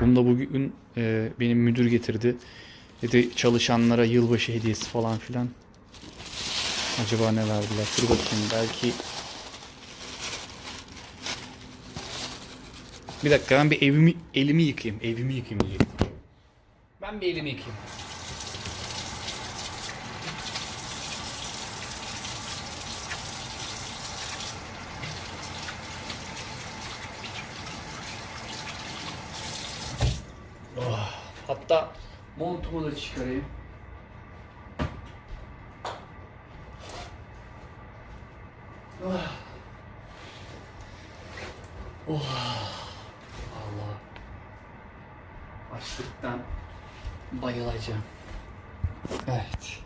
Bunu da bugün e, benim müdür getirdi. Dedi çalışanlara yılbaşı hediyesi falan filan. Acaba ne verdiler? Dur bakayım belki... Bir dakika ben bir evimi elimi yıkayayım. Evimi yıkayayım diyeyim. Ben bir elimi yıkayayım. Oh, hatta montumu da çıkarayım. Oh. Oh. Allah. Açlıktan bayılacağım. Evet.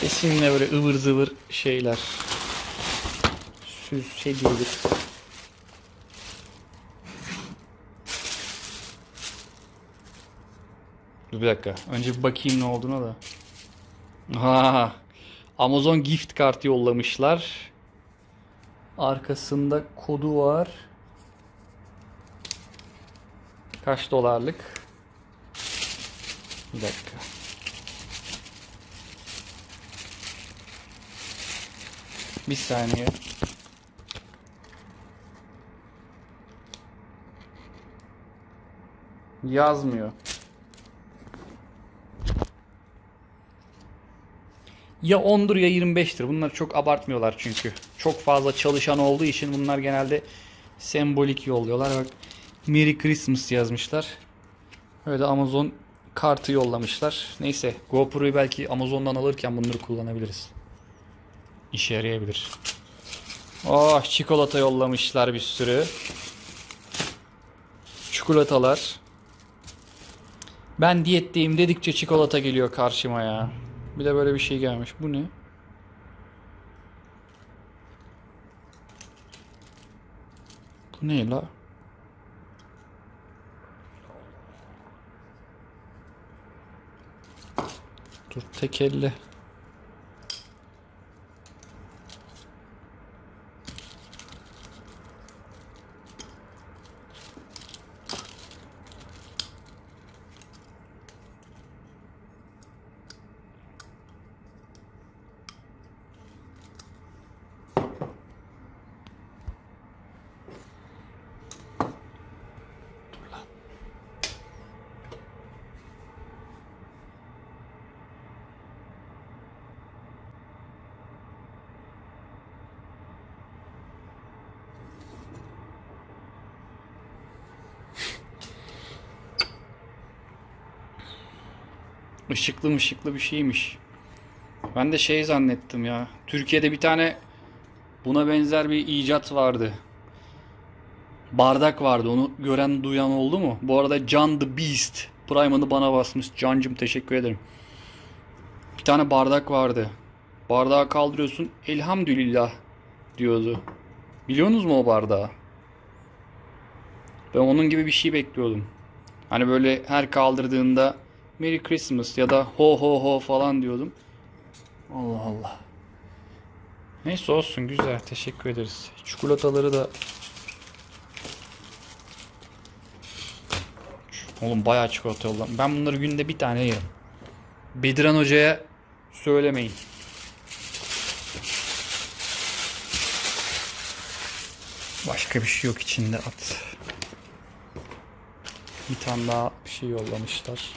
Kesinlikle böyle ıvır zıvır şeyler. Süs şey değildir. Dur bir dakika. Önce bir bakayım ne olduğuna da. Ha, Amazon gift kartı yollamışlar. Arkasında kodu var. Kaç dolarlık? Bir dakika. Bir saniye. Yazmıyor. Ya 10'dur ya 25'tir. Bunlar çok abartmıyorlar çünkü. Çok fazla çalışan olduğu için bunlar genelde sembolik yolluyorlar. Bak Merry Christmas yazmışlar. Öyle Amazon kartı yollamışlar. Neyse GoPro'yu belki Amazon'dan alırken bunları kullanabiliriz. İşe yarayabilir. Oh çikolata yollamışlar bir sürü. Çikolatalar. Ben diyetteyim dedikçe çikolata geliyor karşıma ya. Bir de böyle bir şey gelmiş. Bu ne? Bu ne la? Dur tek elle. Işıklı mışıklı bir şeymiş. Ben de şey zannettim ya. Türkiye'de bir tane buna benzer bir icat vardı. Bardak vardı. Onu gören duyan oldu mu? Bu arada Can the Beast Prime'ını bana basmış. Cancım teşekkür ederim. Bir tane bardak vardı. Bardağı kaldırıyorsun. Elhamdülillah diyordu. Biliyorsunuz mu o bardağı? Ben onun gibi bir şey bekliyordum. Hani böyle her kaldırdığında Merry Christmas ya da ho ho ho falan diyordum. Allah Allah. Neyse olsun güzel teşekkür ederiz. Çikolataları da Oğlum bayağı çikolata yolladım. Ben bunları günde bir tane yerim. Bediran Hoca'ya söylemeyin. Başka bir şey yok içinde at. Bir tane daha bir şey yollamışlar.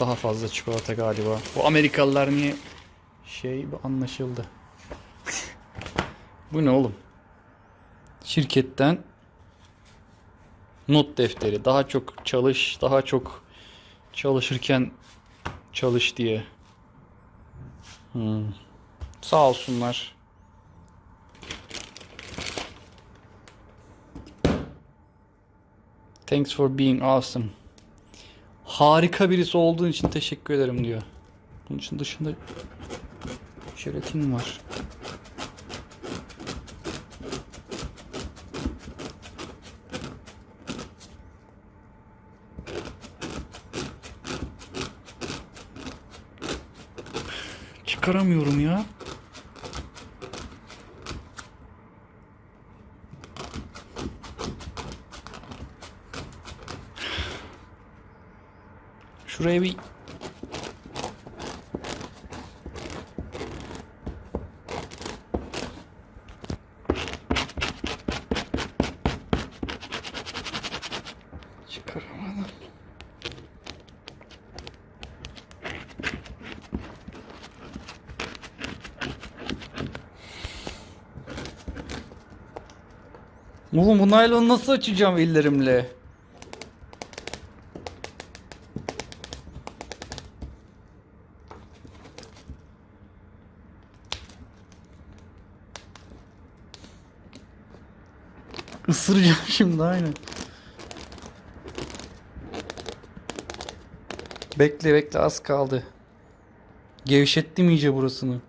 Daha fazla çikolata galiba. Bu Amerikalılar niye şey bu anlaşıldı. bu ne oğlum? Şirketten not defteri. Daha çok çalış, daha çok çalışırken çalış diye. Hmm. Sağ olsunlar. Thanks for being awesome. Harika birisi olduğun için teşekkür ederim diyor. Bunun için dışında jelatin var. Çıkaramıyorum ya. Şuraya bir Çıkaramadım. Oğlum bu naylonu nasıl açacağım ellerimle? Isıracağım şimdi aynen. Bekle bekle az kaldı. Gevşettim iyice burasını.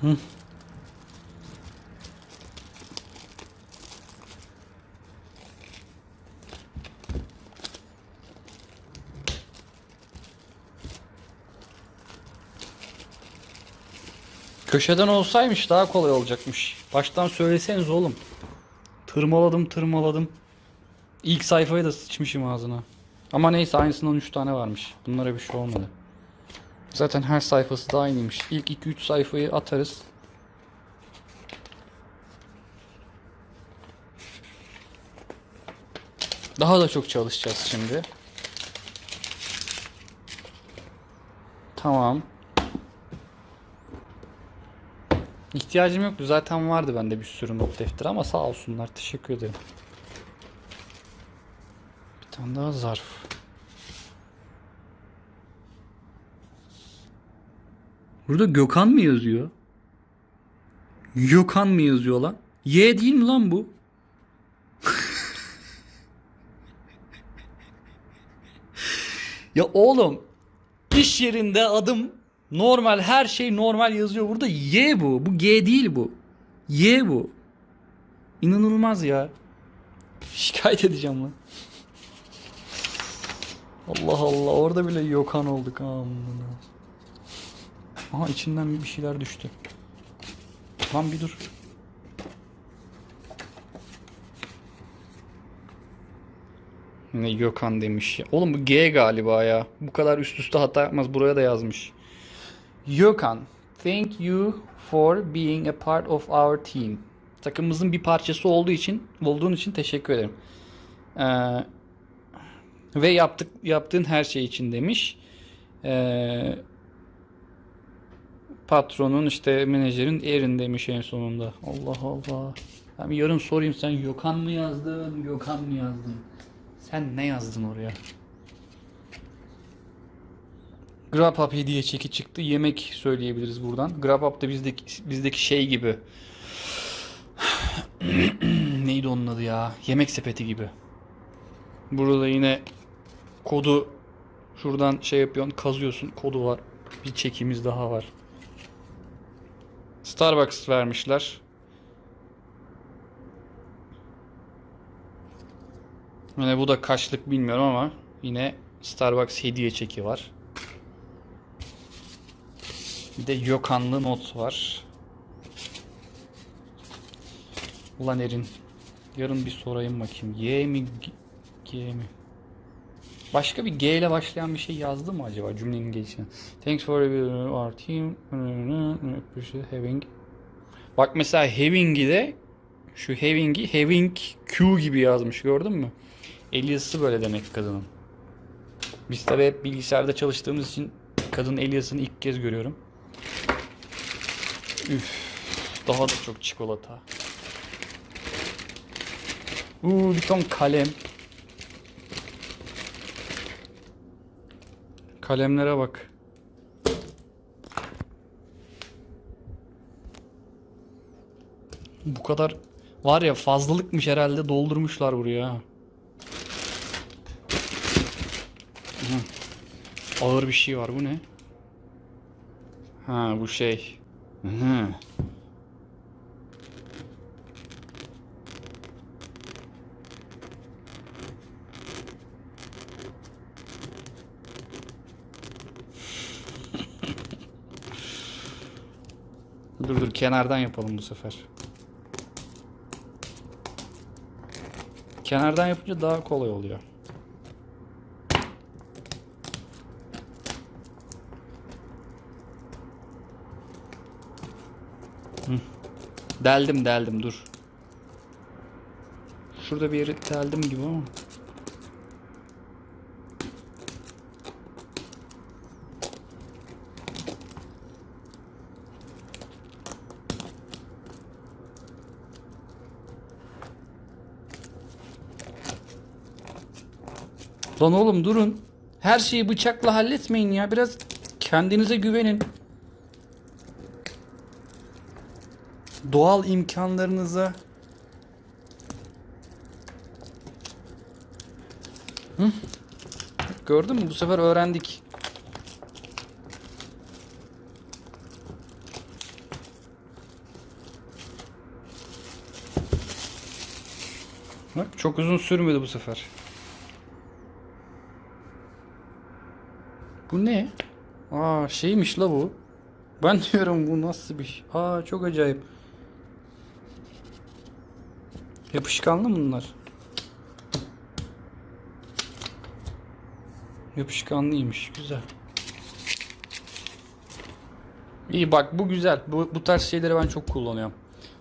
Hı. Köşeden olsaymış daha kolay olacakmış. Baştan söyleseniz oğlum. Tırmaladım tırmaladım. İlk sayfayı da sıçmışım ağzına. Ama neyse aynısından 3 tane varmış. Bunlara bir şey olmadı. Zaten her sayfası da aynıymış. İlk 2-3 sayfayı atarız. Daha da çok çalışacağız şimdi. Tamam. İhtiyacım yoktu. Zaten vardı bende bir sürü not defteri ama sağ olsunlar. Teşekkür ederim. Bir tane daha zarf. Burada Gökhan mı yazıyor? Gökhan mı yazıyor lan? Y değil mi lan bu? ya oğlum iş yerinde adım normal her şey normal yazıyor. Burada Y bu. Bu G değil bu. Y bu. İnanılmaz ya. Şikayet edeceğim lan. Allah Allah orada bile Yokan olduk amına. Aha içinden bir şeyler düştü. Tamam bir dur. Ne Gökhan demiş ya. Oğlum bu G galiba ya. Bu kadar üst üste hata yapmaz. Buraya da yazmış. Gökhan, thank you for being a part of our team. Takımımızın bir parçası olduğu için, olduğun için teşekkür ederim. Ee, ve yaptık yaptığın her şey için demiş. Ee, patronun işte menajerin Erin demiş en sonunda. Allah Allah. Ben yarın sorayım sen Gökhan mı yazdın, Gökhan mı yazdın? Sen ne yazdın oraya? Grubhub hediye çeki çıktı. Yemek söyleyebiliriz buradan. Grubhub da bizdeki, bizdeki şey gibi. Neydi onun adı ya? Yemek sepeti gibi. Burada yine kodu şuradan şey yapıyorsun, kazıyorsun. Kodu var. Bir çekimiz daha var. Starbucks vermişler. Yine bu da kaçlık bilmiyorum ama yine Starbucks hediye çeki var. De Yokanlı not var. Ulan Erin. Yarın bir sorayım bakayım. Y mi G, mi? Başka bir G ile başlayan bir şey yazdı mı acaba cümlenin gelişine? Thanks for our team. Having. Bak mesela having'i de şu having'i having Q gibi yazmış gördün mü? El yazısı böyle demek kadının. Biz tabi hep bilgisayarda çalıştığımız için kadın el yazısını ilk kez görüyorum. Üf, daha da çok çikolata. Uuu bir ton kalem. Kalemlere bak. Bu kadar var ya fazlalıkmış herhalde doldurmuşlar buraya. Ağır bir şey var. Bu ne? Ha bu şey. Hı. dur dur kenardan yapalım bu sefer. Kenardan yapınca daha kolay oluyor. Deldim deldim dur. Şurada bir yeri deldim gibi ama. Lan oğlum durun. Her şeyi bıçakla halletmeyin ya. Biraz kendinize güvenin. Doğal imkanlarınıza Hı? Gördün mü? Bu sefer öğrendik. Bak çok uzun sürmedi bu sefer. Bu ne? Aa şeymiş la bu. Ben diyorum bu nasıl bir şey? Aa çok acayip. Yapışkanlı mı bunlar? Yapışkanlıymış. Güzel. İyi bak bu güzel. Bu, bu tarz şeyleri ben çok kullanıyorum.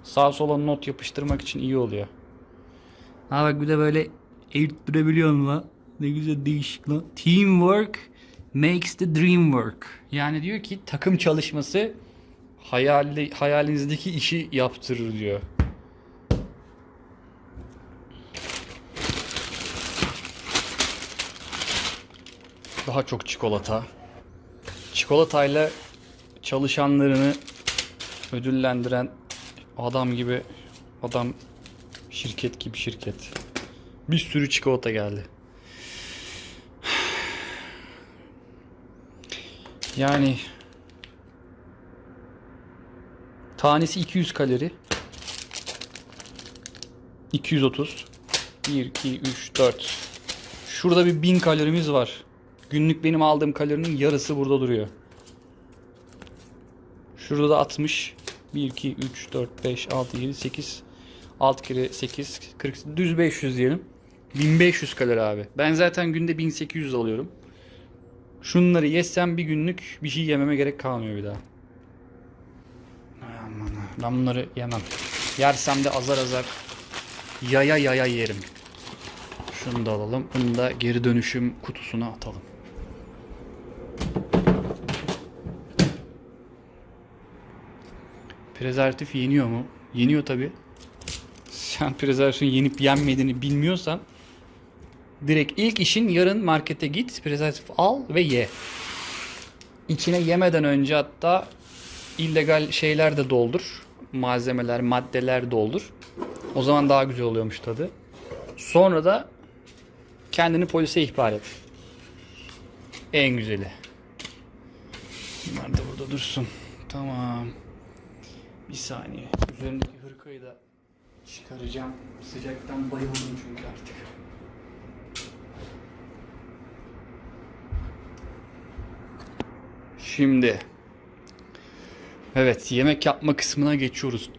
Sağa sola not yapıştırmak için iyi oluyor. Ha bak bir de böyle eğittirebiliyorsun la. Ne güzel değişik la. Teamwork makes the dream work. Yani diyor ki takım çalışması hayali, hayalinizdeki işi yaptırır diyor. Daha çok çikolata. Çikolatayla çalışanlarını ödüllendiren adam gibi adam şirket gibi şirket. Bir sürü çikolata geldi. Yani tanesi 200 kalori. 230. 1 2 3 4. Şurada bir 1000 kalorimiz var. Günlük benim aldığım kalorinin yarısı burada duruyor. Şurada da 60. 1 2 3 4 5 6 7 8 6 kere 8 40 düz 500 diyelim. 1500 kalori abi. Ben zaten günde 1800 alıyorum. Şunları yesem bir günlük bir şey yememe gerek kalmıyor bir daha. Aman. Ben bunları yemem. Yersem de azar azar yaya yaya yerim. Şunu da alalım. Bunu da geri dönüşüm kutusuna atalım. Prezervatif yeniyor mu? Yeniyor tabi. Sen prezervatifin yenip yenmediğini bilmiyorsan direkt ilk işin yarın markete git, prezervatif al ve ye. İçine yemeden önce hatta illegal şeyler de doldur. Malzemeler, maddeler doldur. O zaman daha güzel oluyormuş tadı. Sonra da kendini polise ihbar et. En güzeli. Bunlar da burada dursun. Tamam. Bir saniye. Üzerindeki hırkayı da çıkaracağım. Sıcaktan bayıldım çünkü artık. Şimdi Evet yemek yapma kısmına geçiyoruz.